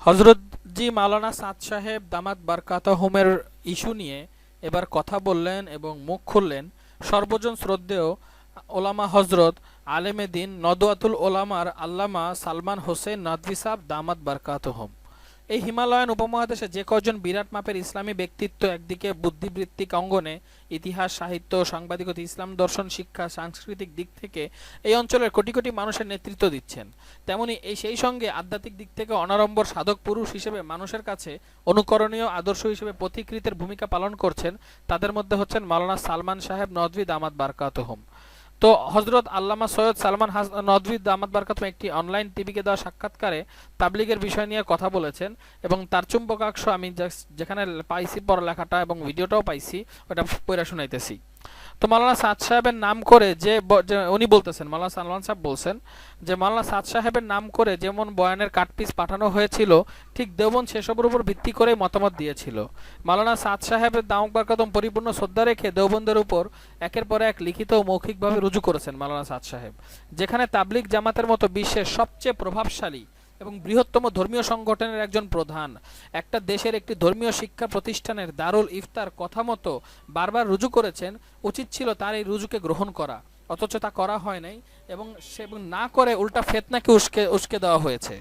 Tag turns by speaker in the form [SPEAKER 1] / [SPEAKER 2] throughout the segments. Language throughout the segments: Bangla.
[SPEAKER 1] হজরতজি মালানা সাদ সাহেব দামাত বারকাত হোমের ইস্যু নিয়ে এবার কথা বললেন এবং মুখ খুললেন। সর্বজন শ্রদ্ধেয় ওলামা হজরত আলেমেদিন নদওয়াতুল ওলামার আল্লামা সালমান হোসেন নদভি সাহ দামাত বারকাত হোম এই হিমালয়ান উপমহাদেশে যে কজন বিরাট মাপের ইসলামী ব্যক্তিত্ব একদিকে বুদ্ধিবৃত্তিক অঙ্গনে, ইতিহাস, সাহিত্য সাংবাদিকতা ইসলাম দর্শন, শিক্ষা, সাংস্কৃতিক দিক থেকে এই অঞ্চলের কোটি কোটি মানুষের নেতৃত্ব দিচ্ছেন। তেমনি এই সেই সঙ্গে আধ্যাত্মিক দিক থেকে অনারম্বর সাধক পুরুষ হিসেবে মানুষের কাছে অনুকরণীয় আদর্শ হিসেবে পথিকৃতের ভূমিকা পালন করছেন, তাদের মধ্যে হচ্ছেন মাওলানা সালমান সাহেব নদভি দামাত বারকাতহম। তো হজরত আল্লামা সৈয়দ সালমান হাস নদভিদ দামাত বারকাতম একটি অনলাইন টিভিকে দেওয়া সাক্ষাৎকারে তাবলিগের বিষয় নিয়ে কথা বলেছেন এবং তার চুম্বকাক্ষ আমি যেখানে পাইছি পড়ালেখাটা এবং ভিডিওটাও পাইছি, ওটা পড়া শুনাইতেছি। তো মাওলানা সাদ সাহেবের নাম করে যে উনি বলতেছেন, মাওলানা সালমান সাহেব বলছেন যে, মাওলানা সাদ সাহেবের নাম করে যেমন বয়ানের কাটপিস পাঠানো হয়েছিল, ঠিক দেওবন সেসবের উপর ভিত্তি করে মতামত দিয়েছিল। মাওলানা সাদ সাহেবের দামক বারকাতম পরিপূর্ণ শ্রদ্ধা রেখে দেওবন্দের উপর একের পর এক লিখিত ও মৌখিকভাবে রুজু করেছেন মাওলানা সাদ সাহেব, যেখানে তাবলিগ জামাতের মতো বিশ্বের সবচেয়ে প্রভাবশালী এবং বৃহত্তম ধর্মীয় সংগঠনের একজন প্রধান। একটা দেশের একটি ধর্মীয় শিক্ষা প্রতিষ্ঠানের দারুল ইফতার কথা মতো বারবার রুজু করেছেন, উচিত ছিল তার এই রুজুকে গ্রহণ করা। অথচ তা করা হয় নাই এবং সে না করে উল্টা ফেতনাকে উস্কে উস্কে দেওয়া হয়েছে।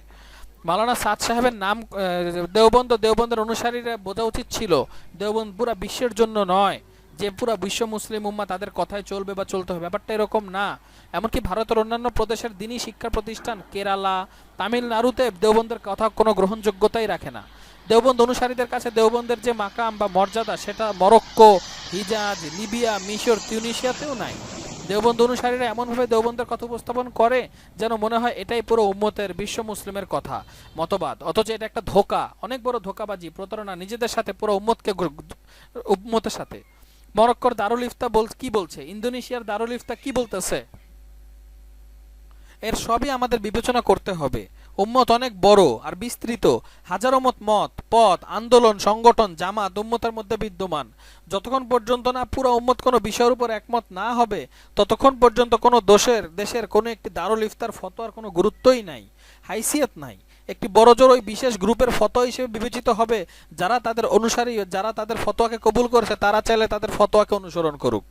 [SPEAKER 1] মালানা সাদ সাহেবের নাম দেওবন্দ, দেওবন্দের অনুসারীরা বোঝা উচিত ছিল, দেওবন্দ পুরা বিশ্বের জন্য নয়। যে পুরো বিশ্ব মুসলিম উম্মা তাদের কথায় চলবে বা চলতে হবে, ব্যাপারটা এরকম না। এমনকি ভারতের অন্যান্য প্রদেশের দিনই শিক্ষা প্রতিষ্ঠান কেরালা, তামিলনাড়ুতে দেওবন্দের কথা কোনো গ্রহণযোগ্যতাই রাখে না। দেওবন্দ অনুসারীদের কাছে দেওবন্দের যে মাকাম বা মর্যাদা, সেটা মরক্কো, হিজাজ, লিবিয়া, মিশর, তিউনিশিয়াতেও নাই। দেওবন্দ অনুসারীরা এমনভাবে দেওবন্দের কথা উপস্থাপন করে যেন মনে হয় এটাই পুরো উম্মতের, বিশ্ব মুসলিমের কথা, মতবাদ। অথচ এটা একটা ধোকা, অনেক বড় ধোকাবাজি, প্রতারণা, নিজেদের সাথে, পুরো উম্মতকে উম্মতের সাথে। মরক্কোর দারুল ইফতা বল, কি বলছে? ইন্দোনেশিয়ার দারুল ইফতা কি বলতেছে? এর সবই আমাদের বিবেচনা করতে হবে। উম্মত অনেক বড় আর বিস্তৃত। হাজারো মত মত, পথ, আন্দোলন, সংগঠন, জামাত উম্মতের মধ্যে বিদ্যমান। যতক্ষণ পর্যন্ত না পুরো উম্মত কোনো বিষয়ের উপর একমত না হবে, ততক্ষণ পর্যন্ত কোনো দোষের, দেশের কোনো একটি দারুল ইফতার ফতোয়ার কোনো গুরুত্বই নাই, হাইসিয়ত নাই। একটি বড় জোর ওই বিশেষ গ্রুপের ফতোয়া হিসেবে বিবেচিত হবে। যারা তাদের অনুসারী, যারা তাদের ফতোয়াকে কবুল করেছে, তারা চাইলে তাদের ফতোয়াকে অনুসরণ করুক।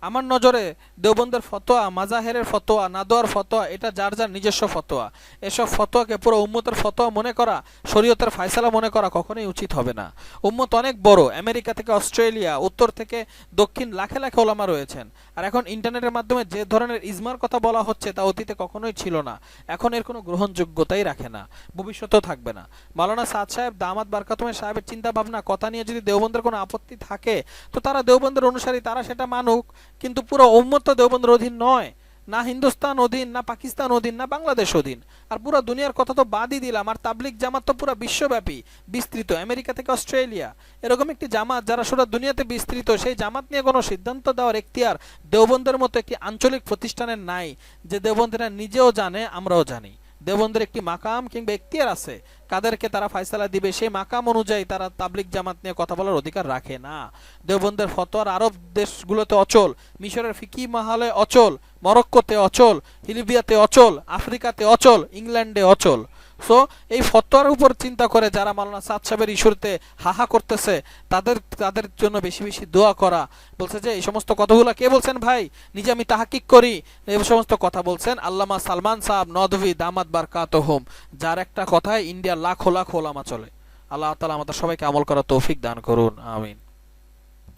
[SPEAKER 1] আমার নজরে দেওবন্দের ফতোয়া, মাজাহেরের ফতোয়া, নাদোয়ার ফতোয়া, এটা যার যার নিজস্ব ফতোয়া। এসব ফতোয়াকে পুরো উম্মতের ফতোয়া মনে করা, শরীয়তের ফায়সালা মনে করা কখনোই উচিত হবে না। উম্মত অনেক বড়, আমেরিকা থেকে অস্ট্রেলিয়া, উত্তর থেকে দক্ষিণ, লাখে লাখে ওলামা রয়েছেন। আর এখন ইন্টারনেটের মাধ্যমে যে ধরনের ইজমার কথা বলা হচ্ছে, তা অতীতে কখনোই ছিল না। এখন এর কোনো গ্রহণযোগ্যতাই রাখে না, ভবিষ্যতেও থাকবে না। মাওলানা সাদ সাহেব দামাত বারকাতুমের সাহেবের চিন্তা ভাবনা কথা নিয়ে যদি দেওবন্দের কোনো আপত্তি থাকে, তো তারা দেওবন্দের অনুসারী, তারা সেটা মানুক। কিন্তু পুরো উম্মত তো দেওবন্দের অধীন নয়। না হিন্দুস্তান অধীন, না পাকিস্তান অধীন, না বাংলাদেশ অধীন। আর পুরো দুনিয়ার কথা তো বাদই দিলাম। আর তাবলিক জামাত তো পুরো বিশ্বব্যাপী, বিস্তৃত। আমেরিকা থেকে অস্ট্রেলিয়া। এরকম একটি জামাত যারা সারা দুনিয়াতে বিস্তৃত, সেই জামাত নিয়ে কোনো সিদ্ধান্ত দেওয়ার এখতিয়ার দেওবন্দের মতো একটি আঞ্চলিক প্রতিষ্ঠানের নাই, যে দেওবন্দেরা নিজেও জানে, আমরাও জানি। দেওবন্দের একটি মাকাম কিংবা এখতিয়ার আছে কাদেরকে তারা ফায়সালা দিবে, সেই মাকাম অনুযায়ী তারা তাবলিক জামাত নিয়ে কথা বলার অধিকার রাখে না। দেওবন্দের ফতোয়ার আরব দেশগুলোতে অচল, মিশরের ফিকি মাহালে অচল, মরক্কোতে অচল হিলিবিয়াতে অচল, আফ্রিকাতে অচল, ইংল্যান্ডে অচল। সো এই ফতোয়ার উপর চিন্তা করে যারা মাওলানা সাদ সাহেবের ইস্যুতে হাহা করতেছে, তাদের তাদের জন্য বেশি বেশি দোয়া করা। বলছে যে, এই সমস্ত কথাগুলো কে বলছেন ভাই? নিজে আমি তাহাকিক করি। এই সমস্ত কথা বলছেন আল্লামা সালমান সাহেব নদভি দামাত বারকাত হোম যার একটা কথায় ইন্ডিয়ার লাখো লাখো ওলামা চলে। আল্লাহ তালা আমাদের সবাইকে আমল করার তৌফিক দান করুন আমিন।